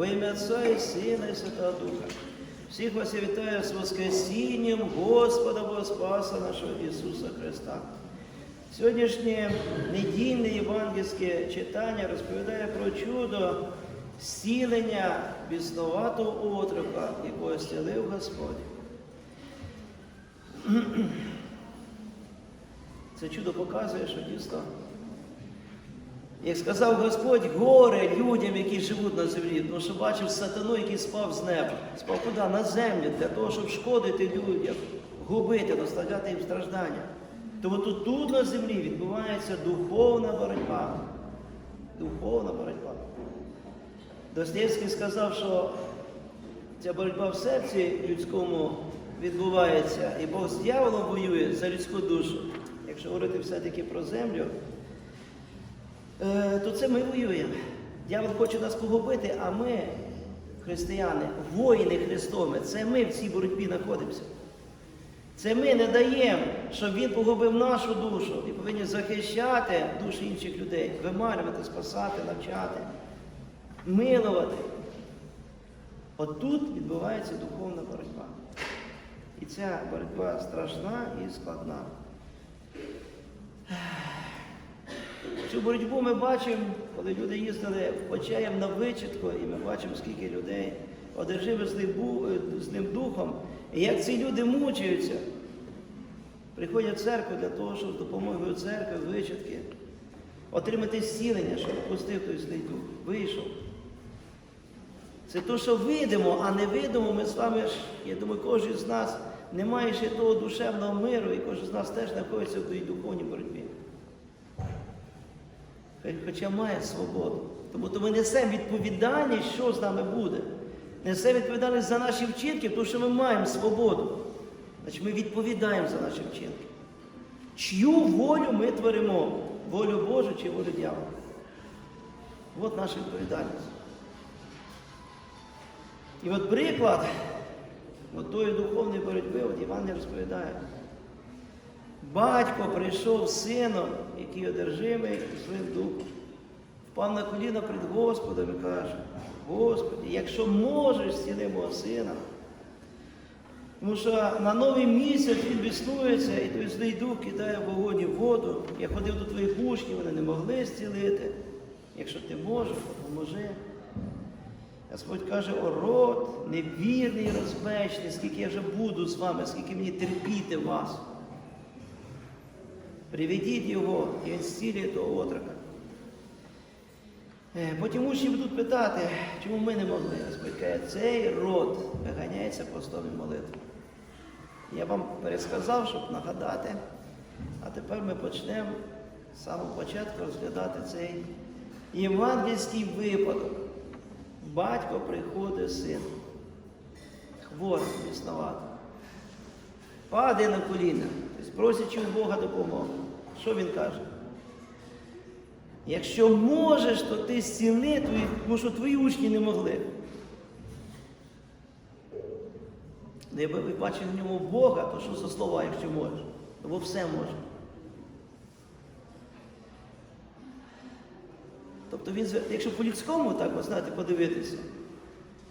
Во ім'я Отця і Сина і Святого Духа. Всіх вас я вітаю з Воскресінням Господа Бога Спаса нашого Ісуса Христа. Сьогоднішнє недільне євангельське читання розповідає про чудо зцілення біснуватого отрока, якого зцілив Господь. Це чудо показує, що дійсно, як сказав Господь, горе людям, які живуть на землі, тому що бачив сатану, який спав з неба. Спав куди? На землю, для того, щоб шкодити людям, губити, доставляти їм страждання. Тому тут, тут на землі відбувається духовна боротьба. Духовна боротьба. Достоєвський сказав, що ця боротьба в серці людському відбувається, і Бог з дьяволом воює за людську душу. Якщо говорити все-таки про землю, то це ми воюємо. Дьявол хоче нас погубити, а ми, християни, воїни Христові, це ми в цій боротьбі знаходимося. Це ми не даємо, щоб він погубив нашу душу і повинні захищати душі інших людей, вимарювати, спасати, навчати, милувати. От тут відбувається духовна боротьба. І ця боротьба страшна і складна. Цю боротьбу ми бачимо, коли люди їздили Почаєм на вичітку, і ми бачимо, скільки людей одержимо з ним, з духом, і як ці люди мучаються. Приходять в церкву для того, щоб з допомогою церкви, вичітки, отримати зцілення, щоб пустив той злий дух, вийшов. Це те, що видимо, а не видимо, ми з вами я думаю, кожен з нас не має ще того душевного миру, і кожен з нас теж знаходиться в тій духовній боротьбі. Хоча має свободу. Тому то ми несемо відповідальність, що з нами буде. Несемо відповідальність за наші вчинки, тому що ми маємо свободу. Значить, ми відповідаємо за наші вчинки. Чию волю ми творимо? Волю Божу чи волю дьявола? От наша відповідальність. І от приклад от тої духовної боротьби, от Іван розповідає. Батько прийшов з сином, який одержимий злим духом. Впав на коліна перед Господом і каже, Господи, якщо можеш, зціли мого сина. Тому що на новий місяць він біснується, і той злий дух кидає в вогонь і в воду. Я ходив до твоїх учнів, вони не могли зцілити. Якщо ти можеш, допоможи. Господь каже, о род, невірний і розбечний, скільки я вже буду з вами, скільки мені терпіти вас. Приведіть його, і він зцілює того отрока. Е, Потім учні будуть питати, чому ми не могли. Господь цей род виганяється постом і. Я вам пересказав, щоб нагадати, а тепер ми почнемо з самого початку розглядати цей євангельський випадок. Батько приходить син, хворий, біснуватий, падає на коліна, просячи у Бога допомогу. Що він каже? Якщо можеш, то ти зціли, твої, тому що твої учні не могли. Ну, Якби ви бачили в ньому Бога, то що за слова, якщо можеш? Бо все може. Тобто він, якщо по-людському так, ви знаєте, подивитися,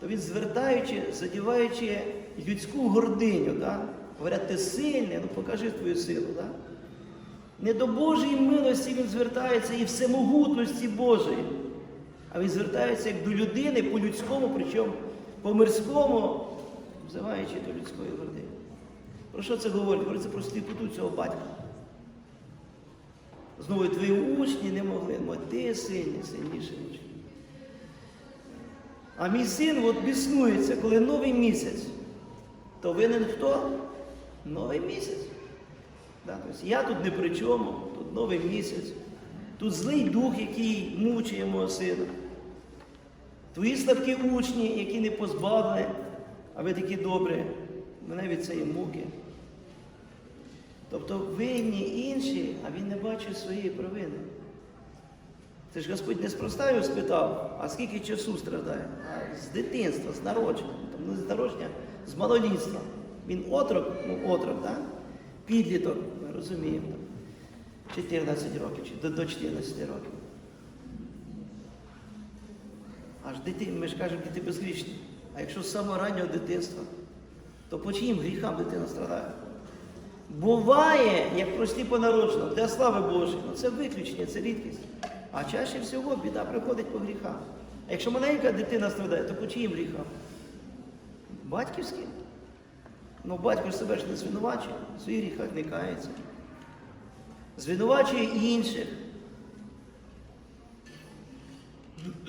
то він звертаючи, задіваючи людську гординю, да? Говорять, ти сильний, ну покажи твою силу. Да? Не до Божої милості він звертається і всемогутності Божої, а він звертається як до людини по-людському, причому по-мирському, взиваючи до людської гордини. Про що це говорить? Говориться про сліпоту цього батька. Знову твої учні не могли, але ти сильний, сильніший ніж. А мій син от біснується, коли новий місяць, то винен хто? Новий місяць. Тобто я тут не при чому, тут новий місяць, тут злий дух, який мучає мого сина. Твої слабкі учні, які не позбавлені, а ви такі добрі, мене від цієї муки. Тобто винні інші, а він не бачить своєї провини. Це ж Господь не спроста його спитав, а скільки часу страдає? А з дитинства, з народження. Там не з народження, з малолітства. Він отрок, ну отрок, так? Підліток, ми розуміємо, 14 років чи до, до 14 років. аж дитина, ми ж кажемо, діти безгрішні. А якщо з самого раннього дитинства, то по чиїм гріхам дитина страдає? Буває, як прості понароджено, для слави Божої, ну це виключення, це рідкість. А чаще всього біда приходить по гріхам. А якщо маленька дитина страдає, то по чиїм гріхам? Батьківським. Ну, батько ж себе ж не звинувачує, в своїх гріхах не кається. Звинувачує інших.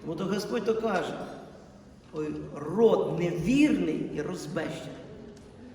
Тому то Господь то каже, ой, род невірний і розбещений.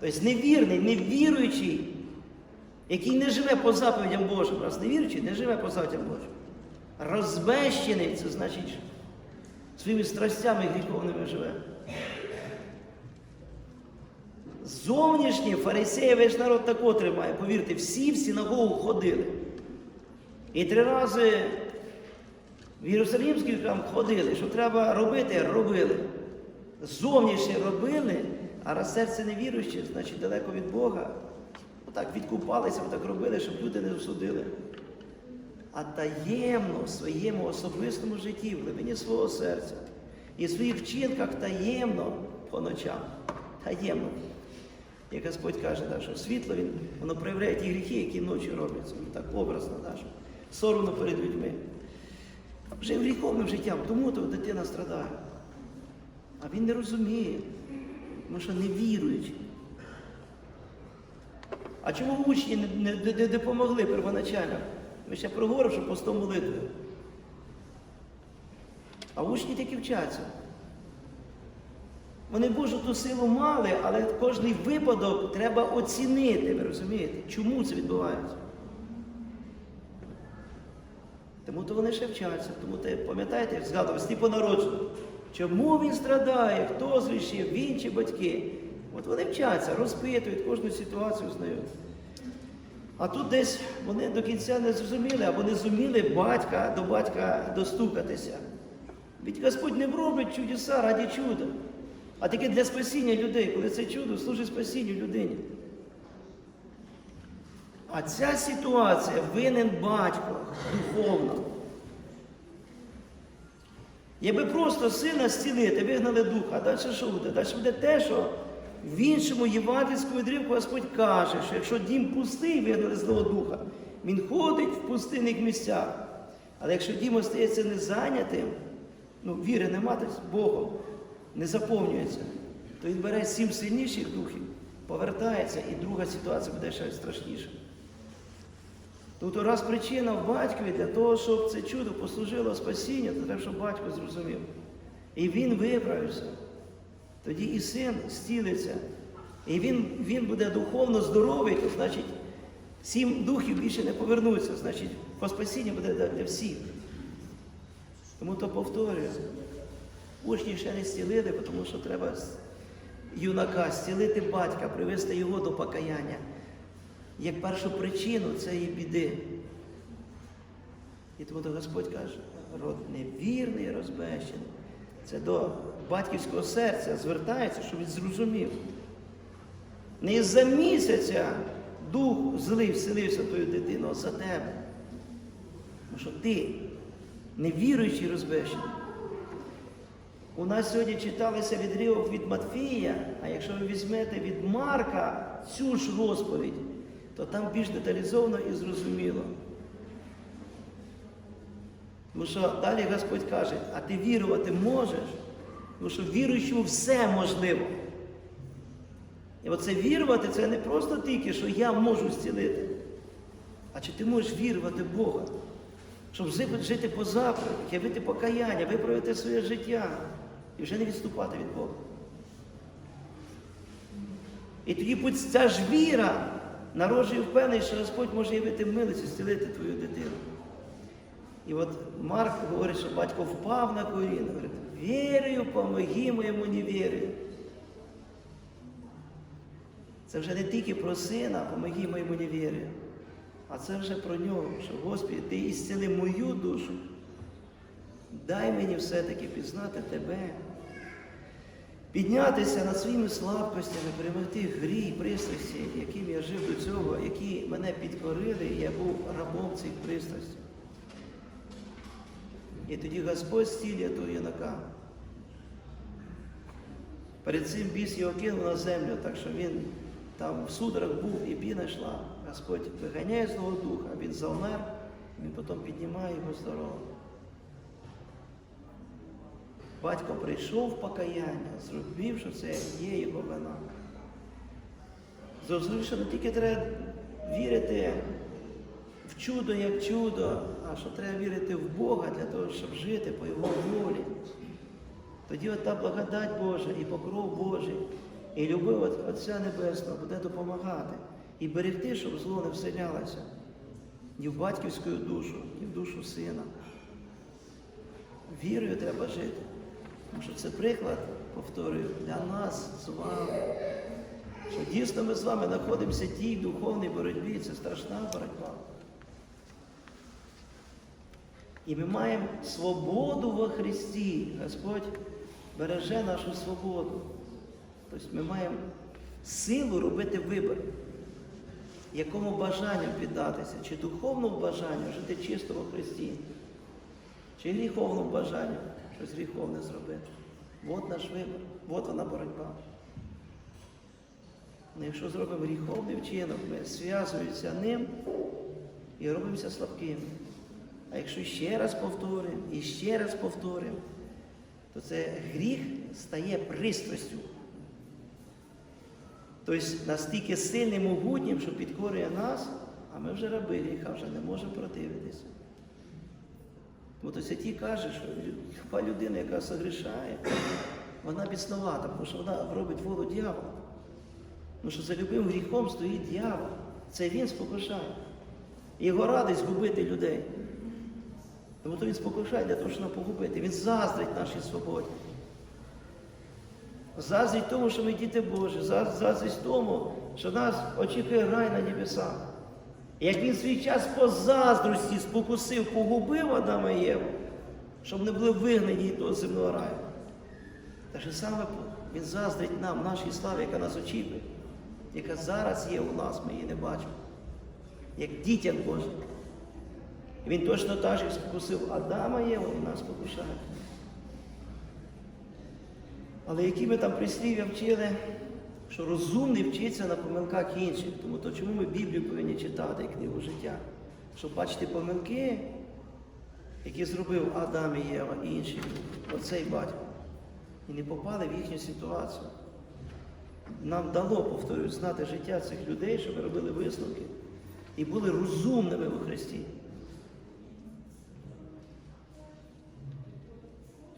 Тобто невірний, невіруючий, який не живе по заповідям Божим, раз невіруючий, не живе по заповідям Божим. Розбещений, це значить, своїми страстями гріховними живе. Зовнішній фарисеї весь народ тако тримає. Повірте, всі в синагогу ходили. І три рази в Єрусалимський храм ходили, що треба робити, робили. Зовнішнє робили, а раз серце невіруюче, значить далеко від Бога. Отак відкупалися, отак робили, щоб люди не осудили. А таємно в своєму особистому житті, в глибині свого серця і в своїх вчинках таємно по ночам. Таємно. Як Господь каже, да, що світло він, воно проявляє ті гріхи, які ночі робляться. Ну, так образно, що соромно перед людьми. Вже гріховним життям, тому то дитина страдає. А він не розуміє, тому що не віруючий. А чому учні не допомогли первоначально? Ми ще проговоримо, що постом молитви. А учні тільки вчаться. Вони Божу ту силу мали, але кожний випадок треба оцінити, ви розумієте, чому це відбувається. Тому то вони ще вчаться, тому ти пам'ятаєте, як згадував Стіпо народження. Чому він страдає, хто зрішив, він чи батьки? От вони вчаться, розпитують кожну ситуацію знають. А тут десь вони до кінця не зрозуміли, або не зуміли батька до батька достукатися. Ведь Господь не робить чудеса раді чуда, а тільки для спасіння людей, коли це чудо служить спасінню людині. А ця ситуація винен батько духовно. Якби просто сина зцілити, вигнали духа, а далі що буде? Далі буде те, що в іншому євангельському відривку Господь каже, що якщо дім пустий, вигнали злого духа, він ходить в пустинних місцях. Але якщо дім остається незайнятим, ну, віри нема з Богом, не заповнюється, то він бере сім сильніших духів, повертається, і друга ситуація буде ще страшніша. Тобто раз причина в батькові для того, щоб це чудо послужило спасінню, то треба, щоб батько зрозумів. І він виправився. Тоді і син зцілиться. І він він буде духовно здоровий, то значить сім духів більше не повернуться, значить, по спасінню буде для, для всіх. Тому то повторюю, учні ще не зцілили, тому що треба юнака зцілити батька, привести його до покаяння як першу причину цієї біди. І тому то Господь каже, род невірний розбещений. Це до батьківського серця звертається, щоб він зрозумів. Не із-за місяця дух злий вселився твою дитину, а за тебе. Тому що ти невіруючий розбещений. У нас сьогодні читалися відривок від Матфія, а якщо ви візьмете від Марка цю ж розповідь, то там більш деталізовано і зрозуміло. Тому що далі Господь каже, а ти вірувати можеш, тому що віруючому все можливо. І оце вірувати це не просто тільки, що я можу зцілити, а чи ти можеш вірувати в Бога, щоб жити по заповідях, явити покаяння, виправити своє життя і вже не відступати від Бога. І тоді ця ж віра народжує впевненість, що Господь може явити милість і зцілити твою дитину. І от Марк говорить, що батько впав на коліна, говорить, вірою, помоги моєму невірію. Це вже не тільки про сина, помоги моєму невірію, а це вже про нього, що Господи, ти ісціли мою душу. Дай мені все-таки пізнати тебе, піднятися над своїми слабкостями, перемогти гріх, пристрасті, яким я жив до цього, які мене підкорили, і я був рабом цих пристрастей. І тоді Господь стілює того юнака. Перед цим біс його кинув на землю, так що він там в судрах був і піна йшла. Господь виганяє злого духа, він завмер, він потім піднімає його здорово. Батько прийшов в покаяння, зробив, що це є його вина. Зрозумів, що не тільки треба вірити в чудо як чудо, а що треба вірити в Бога для того, щоб жити по Його волі. Тоді от та благодать Божа і покров Божий, і любов от Отця Небесного буде допомагати і берегти, щоб зло не вселялося ні в батьківську душу, ні в душу сина. Вірою треба жити. Тому що це приклад, повторюю, для нас з вами. Що дійсно ми з вами знаходимося в тій духовній боротьбі, це страшна боротьба. І ми маємо свободу во Христі. Господь береже нашу свободу. Тобто ми маємо силу робити вибір, якому бажанню піддатися, чи духовному бажанню жити чисто во Христі, чи гріховному бажанню щось гріховне зробити. От наш вибір, от вона боротьба. Ну, якщо зробимо гріховний вчинок, ми зв'язуємося ним і робимося слабкими. А якщо ще раз повторимо і ще раз повторимо, то це гріх стає пристрастю. Тобто настільки сильним могутнім, що підкорює нас, а ми вже раби гріха, вже не можемо противитися. Тому то святі каже, що хіба людина, яка согрішає, вона біснувата, тому що вона робить волю дьявола. Тому що за любим гріхом стоїть дьявол. Це він спокушає. Його радість губити людей. Тому то він спокушає для того, щоб нам погубити. Він заздрить нашій свободі. Заздрить тому, що ми діти Божі, Заз- заздрить тому, що нас очікує рай на небесах. Як він свій час по заздрості спокусив, погубив Адама і Єву, щоб не були вигнані до земного раю. Так же саме він заздрить нам, нашій славі, яка нас очікує, яка зараз є у нас, ми її не бачимо, як дітям Божим. І він точно так же спокусив Адама Єву і нас покушає. Але які ми там прислів'я вчили, що розумний вчиться на помилках інших. Тому то чому ми Біблію повинні читати книгу життя? Щоб бачити помилки, які зробив Адам і Єва і інші, оцей батько. І не попали в їхню ситуацію. Нам дало, повторюю, знати життя цих людей, щоб ми робили висновки і були розумними у Христі.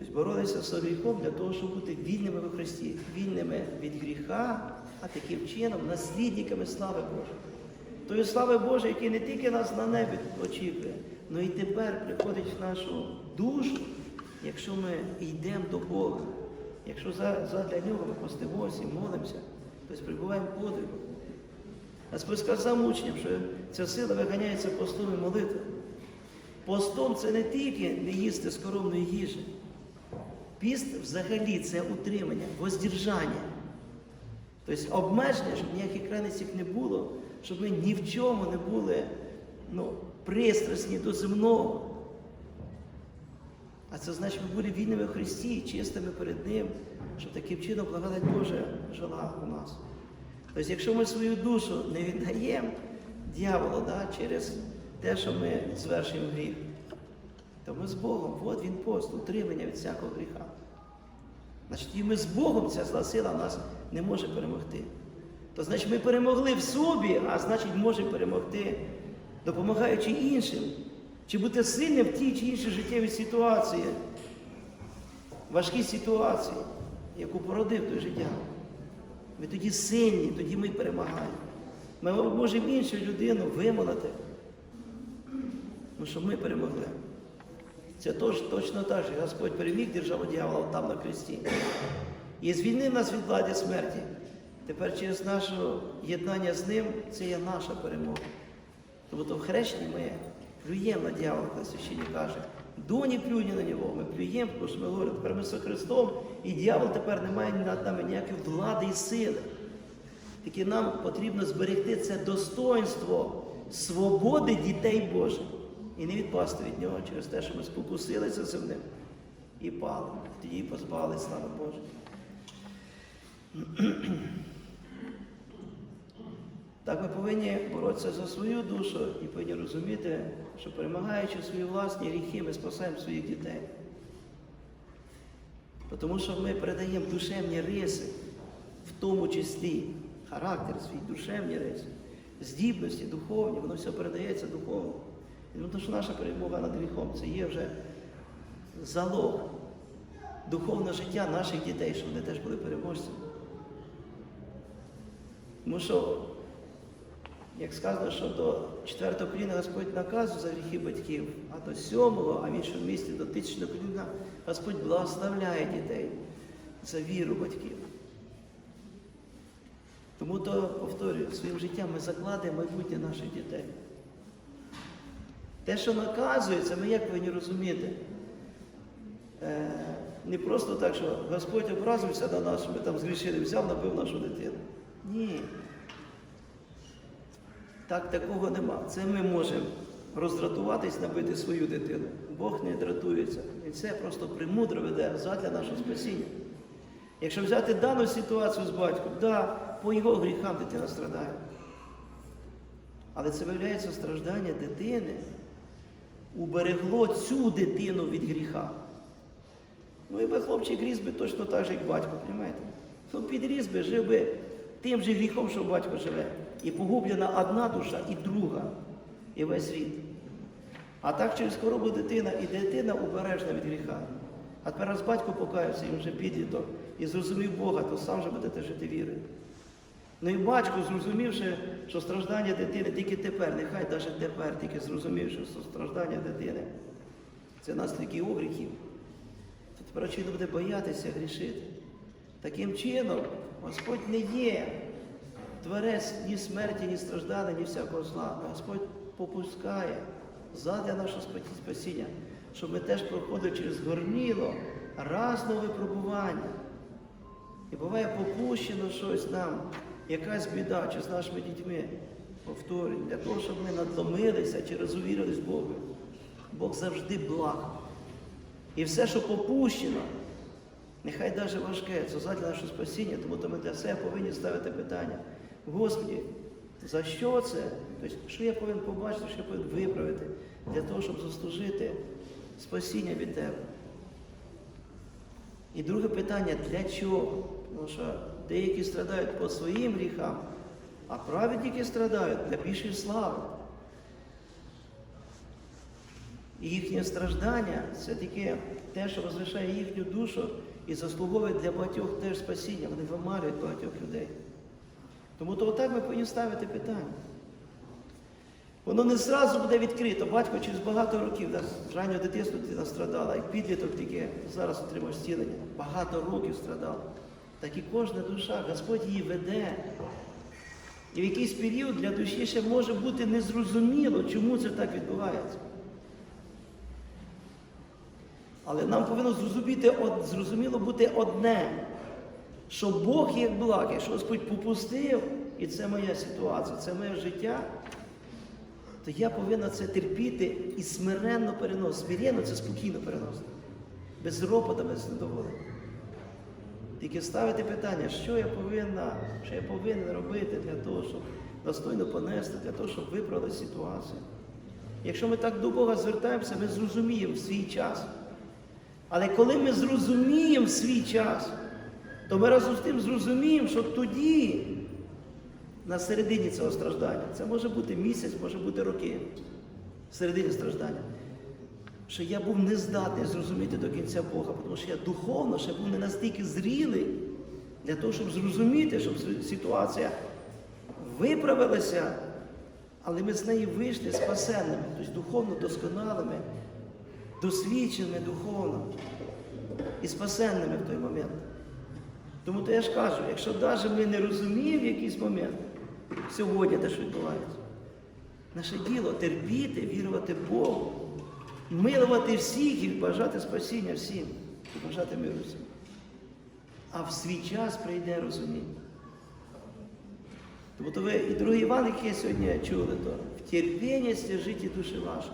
Тобто боролися з гріхом для того, щоб бути вільними в Христі, вільними від гріха, а таким чином наслідниками слави Божої. Тої слави Божої, який не тільки нас на небі очікує, але і тепер приходить в нашу душу, якщо ми йдемо до Бога. Якщо задля нього ми постимося і молимося, тобто прибуваємо в подвигу. Господь сказав учням, що ця сила виганяється постом і молитвою. Постом це не тільки не їсти скоромної їжі. Піст взагалі це утримання, воздержання. Тобто обмеження, щоб ніяких крайностей не було, щоб ми ні в чому не були ну, пристрасні до земного. А це значить, ми були вільними в Христі, чистими перед Ним, щоб таким чином благодать Божа жила у нас. Тобто, якщо ми свою душу не віддаємо дьяволу да, через те, що ми звершуємо гріх, ми з Богом, от він пост, утримання від всякого гріха. Значить, і ми з Богом ця зла сила нас не може перемогти. То значить, ми перемогли в собі, а значить, можемо перемогти, допомагаючи іншим, чи бути сильним в тій чи іншій життєвій ситуації, важкій ситуації, яку породив той життя. Ми тоді сильні, тоді ми перемагаємо. Ми можемо іншу людину вимолити, ну, щоб ми перемогли. Це тож, точно так же. Господь переміг державу дьявола там на хресті. І звільнив нас від влади смерті. Тепер через наше єднання з ним це є наша перемога. Тобто в хрещенні ми плюємо на дьявола, коли священник каже, доні плюні на нього, ми плюємо, тому що ми говоримо, тепер ми з Христом, і дьявол тепер не має над нами ніякої влади і сили. Тільки нам потрібно зберегти це достоинство свободи дітей Божих. І не відпасти від нього через те, що ми спокусилися з ним і пали. Тоді позбавили слави Божої. Так ми повинні боротися за свою душу і повинні розуміти, що перемагаючи свої власні гріхи, ми спасаємо своїх дітей. Тому що ми передаємо душевні риси, в тому числі характер свій, душевні риси, здібності, духовні, воно все передається духовно. І тому що наша перемога над гріхом це є вже залог духовного життя наших дітей, щоб вони теж були переможцями. Тому що, як сказано, що до четвертого коліна Господь наказує за гріхи батьків, а до сьомого, а в іншому місці до тисячного коліна Господь благословляє дітей за віру батьків. Тому то, повторюю, своїм життям ми закладаємо майбутнє наших дітей. Те, що наказується, ми як повинні розуміти. Е, не просто так, що Господь образився на нас, що ми там згрішили, взяв, набив нашу дитину. Ні. Так такого нема. Це ми можемо роздратуватись, набити свою дитину. Бог не дратується. І це просто примудро веде задля нашого спасіння. Якщо взяти дану ситуацію з батьком, да, по його гріхам дитина страдає. Але це виявляється страждання дитини уберегло цю дитину від гріха. Ну і би хлопчик ріс би точно так же, як батько, розумієте? Ну підріс би, жив би тим же гріхом, що батько живе. І погублена одна душа, і друга, і весь світ. А так через хворобу дитина, і дитина убережна від гріха. А тепер раз батько покаявся, і вже підліток, і зрозумів Бога, то сам же будете жити вірою. Ну і батько, зрозумівши, що страждання дитини тільки тепер, нехай навіть тепер, тільки зрозумівши, що страждання дитини це наслідки його гріхів, то тепер очевидно буде боятися грішити. Таким чином, Господь не є творець ні смерті, ні страждання, ні всякого зла. Господь попускає задля нашого спасіння, щоб ми теж проходили через горніло разного випробування. І буває попущено щось нам, якась біда, чи з нашими дітьми. Повторюю, для того, щоб ми надломилися чи розувірились Богу. Бог завжди благ. І все, що попущено, нехай навіть важке, це задля нашого спасіння, тому то ми для себе повинні ставити питання. Господі, за що це? Тобто, що я повинен побачити, що я повинен виправити для того, щоб заслужити спасіння від тебе. І друге питання для чого? Тому що деякі страдають по своїм гріхам, а праведники страдають для більшої слави. І їхнє страждання це таке те, що возвишає їхню душу і заслуговує для багатьох теж спасіння. Вони вимарюють багатьох людей. Тому то отак ми повинні ставити питання. Воно не зразу буде відкрито. Батько через багато років, з раннього дитинства страдала, і підліток тільки зараз отримав зцілення. Багато років страдав. Так і кожна душа, Господь її веде. І в якийсь період для душі ще може бути незрозуміло, чому це так відбувається. Але нам повинно зрозуміти, зрозуміло бути одне, що Бог є благ, якщо Господь попустив, і це моя ситуація, це моє життя, то я повинна це терпіти і смиренно переносити. Смиренно це спокійно переносити. Без ропота, без недоволення. Тільки ставити питання, що я повинна, що я повинен робити для того, щоб достойно понести, для того, щоб виправити ситуацію. Якщо ми так до Бога звертаємося, ми зрозуміємо свій час. Але коли ми зрозуміємо свій час, то ми разом з тим зрозуміємо, що тоді, на середині цього страждання, це може бути місяць, може бути роки, середині страждання, що я був нездатний зрозуміти до кінця Бога, тому що я духовно ще був не настільки зрілий для того, щоб зрозуміти, щоб ситуація виправилася, але ми з неї вийшли спасенними, тобто духовно досконалими, досвідченими духовно і спасенними в той момент. Тому то я ж кажу, якщо навіть ми не розуміємо в якийсь момент сьогодні те, що відбувається, наше діло терпіти, вірувати Богу, милувати всіх і бажати спасіння всім, і бажати миру всім. А в свій час прийде розуміння. Тому то ви і другий Іван, який сьогодні чули, то в терпінні стяжіть і душі ваші.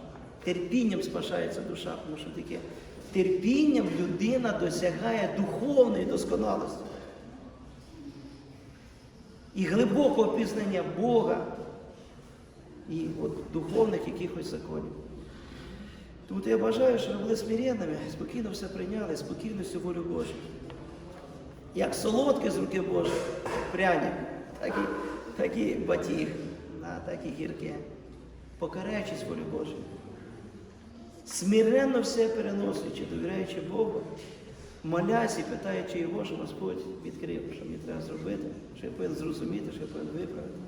Терпінням спасається душа, тому що таке терпінням людина досягає духовної досконалості і глибокого пізнання Бога і от духовних якихось законів. Тут я бажаю, щоб ви були смиренними, спокійно все прийняли, спокійно всю волю Божу. Як солодке з руки Божої, пряник, так і, так і батіг, так і гірке. Покараючись волю Божу. Смиренно все переносячи, довіряючи Богу, молясь і питаючи його, що Господь відкрив, що мені треба зробити, що я повинен зрозуміти, що я повинен виправити.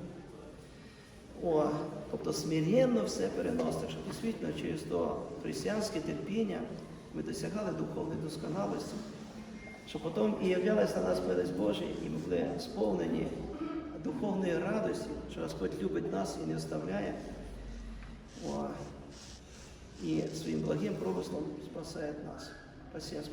О, тобто смиренно все переносити, щоб дійсно через то християнське терпіння ми досягали духовної досконалості, щоб потім і являлася на нас милость Божа, і ми були сповнені духовної радості, що Господь любить нас і не оставляє. О, і своїм благим промислом спасає нас. Спасибо.